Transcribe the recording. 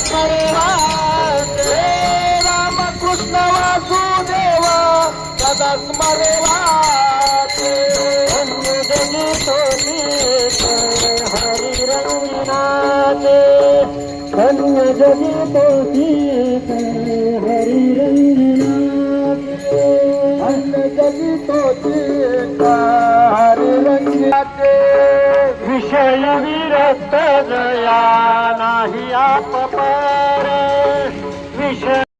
सदा रामकृष्ण वासुदेवा सदा स्मरेवाचे हरी रंगनाचे धन्य जगी हरी रंगनाचे जगी हरी रंगनाचे विषय विरक्त जया नाही आप पर. विषय